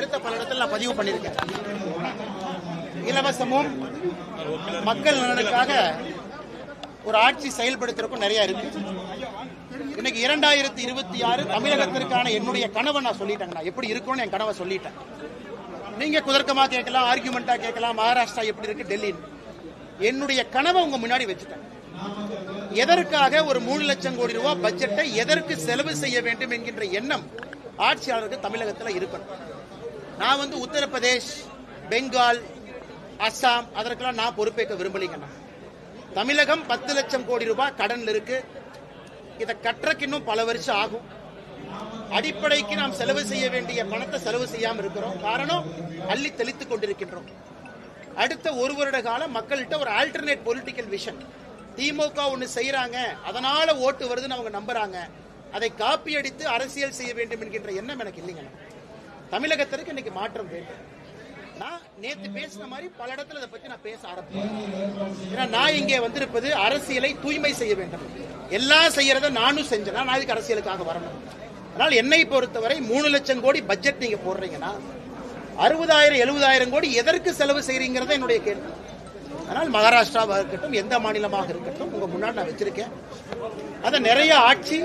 கருத்தை பல இடத்துல நான் பதிவு பண்ணியிருக்கேன். இலவசமும் மக்கள் நலனுக்காக ஒரு ஆட்சி செயல்படுத்துறதுக்கும் நிறைய இருக்கு. இன்னைக்கு இரண்டாயிரத்தி இருபத்தி ஆறு தமிழகத்திற்கான என்னுடைய கனவை நான் சொல்லிட்டேங்கண்ணா. எப்படி இருக்கும்னு என் கனவை சொல்லிட்டேன். நீங்க குதர்க்கமா கேட்கலாம் ஆர்குமெண்டா கேட்கலாம் மகாராஷ்டிரா எப்படி இருக்கு டெல்லி என்னுடைய கனவை உங்க முன்னாடி வச்சுட்டேன். எதற்காக ஒரு மூணு லட்சம் கோடி ரூபாய் பட்ஜெட்டை எதற்கு செலவு செய்ய வேண்டும் என்கின்ற எண்ணம் ஆட்சியாளருக்கு தமிழகத்தில் இருக்கணும். நான் வந்து உத்தரப்பிரதேஷ் பெங்கால் அஸ்ஸாம் அதற்கெல்லாம் நான் பொறுப்பேற்க விரும்பலைங்கண்ணா தமிழகம் பத்து லட்சம் கோடி ரூபாய் கடனில் இருக்கு. இதை கட்டுறக்கு இன்னும் பல வருஷம் ஆகும். அடிப்படைக்கு நாம் செலவு செய்ய வேண்டிய பணத்தை செலவு செய்யாம இருக்கிறோம். காரணம் அள்ளி தெளித்துக் கொண்டிருக்கின்றோம். அடுத்த ஒரு வருட காலம் மக்கள்கிட்ட ஒரு ஆல்டர்னேட் பொலிட்டிக்கல் விஷன் திமுக ஒன்று செய்யறாங்க அதனால ஓட்டு வருதுன்னு அவங்க நம்புறாங்க. அதை காப்பி அடித்து அரசியல் செய்ய வேண்டும் என்கின்ற எண்ணம் எனக்கு இல்லைங்க. தமிழகத்திற்கு இன்னைக்கு மாற்றம் வேண்டும். நான் நேத்து பேசின மாதிரி பல இடத்துல இதை பத்தி நான் பேச ஆரம்பிச்சேன் ஏன்னா நான் இங்கே வந்திருப்பது அரசியலை தூய்மை செய்ய வேண்டும். எல்லாம் செய்யறத நானும் செஞ்சேன். நான் இதுக்கு அரசியலுக்காக வரணும். அதனால் என்னை பொறுத்தவரை மூணு லட்சம் கோடி பட்ஜெட் நீங்க போடுறீங்கன்னா அறுபதாயிரம் எழுபதாயிரம் கோடி எதற்கு செலவு செய்கிறீங்கிறத என்னுடைய கேள்வி. அதனால் மகாராஷ்டிராவாக இருக்கட்டும் எந்த மாநிலமாக இருக்கட்டும் உங்க முன்னாடி நான் வச்சிருக்கேன். அதை நிறைய ஆட்சி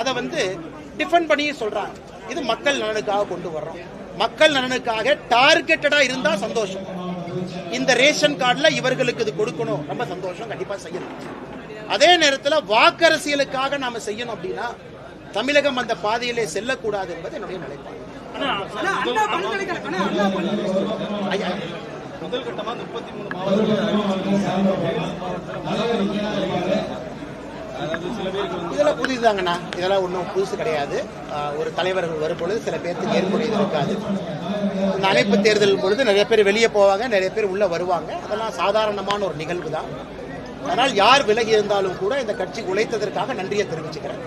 அதை வந்து டிஃபெண்ட் பண்ணி சொல்றாங்க. இது மக்கள் நலனுக்காக கொண்டு வர்றோம் மக்கள் நலனுக்காக டார்கெட்டடா இருந்தா சந்தோஷம் இந்த ரேஷன் கார்டுல இவர்களுக்கு இது கொடுக்கணும் ரொம்ப சந்தோஷம் கண்டிப்பா செய்யணும் அதே நேரத்துல வாக்கரசியலுக்காக நாம செய்யணும் அப்படின்னா தமிழகம் அந்த பாதையிலே செல்லக்கூடாது என்பது என்னுடைய நிலைப்பாடு ஐயா, முதல் கட்டமா முப்பத்தி மூணு மாவட்டங்கள் அதாவது சில பேருக்கு வந்து இதெல்லாம் புதிதாங்கண்ணா. இதெல்லாம் ஒன்றும் புதுசு கிடையாது. ஆஹ் ஒரு தலைவர்கள் வரும்பொழுது சில பேருக்கு ஏற்புடையது இருக்காது. இந்த அமைப்பு தேர்தல் பொழுது நிறைய பேர் வெளியே போவாங்க நிறைய பேர் உள்ள வருவாங்க. அதெல்லாம் சாதாரணமான ஒரு நிகழ்வு தான் அதனால் யார் விலகி இருந்தாலும் கூட இந்த கட்சி உழைத்ததற்காக நன்றியை தெரிவிச்சுக்கிறேன்.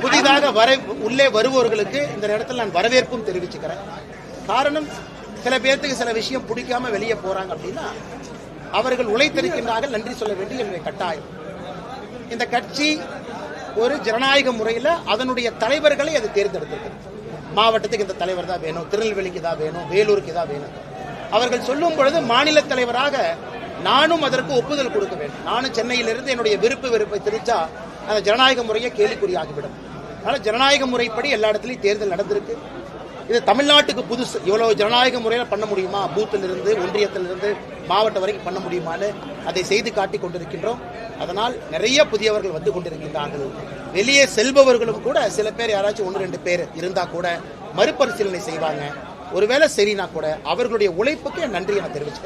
புதிதாக வர உள்ளே வருபவர்களுக்கு இந்த நேரத்தில் நான் வரவேற்பும் தெரிவிச்சுக்கிறேன். காரணம் சில பேர்த்துக்கு சில விஷயம் பிடிக்காம வெளியே போறாங்க அப்படின்னா அவர்கள் உழைத்திருக்கின்றார்கள் நன்றி சொல்ல வேண்டிய என்னுடைய கட்டாயம். இந்த கட்சி ஒரு ஜனநாயக முறையில் அதனுடைய தலைவர்களை அது தேர்ந்தெடுத்திருக்கு மாவட்டத்துக்கு இந்த தலைவர் தான் வேணும் திருநெல்வேலிக்கு தான் வேணும் வேலூருக்கு தான் வேணும். அவர்கள் சொல்லும் பொழுது மாநில தலைவராக நானும் அதற்கு ஒப்புதல் கொடுக்க வேண்டும். நானும் சென்னையிலிருந்து என்னுடைய விருப்பு வெறுப்பை தெரிவிச்சா அந்த ஜனநாயக முறையை கேள்விக்குறியாகிவிடும் அதனால ஜனநாயக முறைப்படி எல்லா இடத்துலையும் தேர்தல் நடந்திருக்கு. இது தமிழ்நாட்டுக்கு புதுசு. இவ்வளவு ஜனநாயக முறையில் பண்ண முடியுமா? பூத்திலிருந்து ஒன்றியத்திலிருந்து மாவட்டம் வரைக்கும் பண்ண முடியுமான்னு அதை செய்து காட்டி கொண்டிருக்கின்றோம். அதனால் நிறைய புதியவர்கள் வந்து கொண்டிருக்கின்றார்கள். வெளியே செல்பவர்களும் கூட சில பேர் யாராச்சும் ஒன்று ரெண்டு பேர் இருந்தால் கூட மறுபரிசீலனை செய்வாங்க. ஒருவேளை சரினா கூட அவர்களுடைய உழைப்புக்கு நன்றி நன்றியை நான் தெரிவிச்சுக்கிறேன்.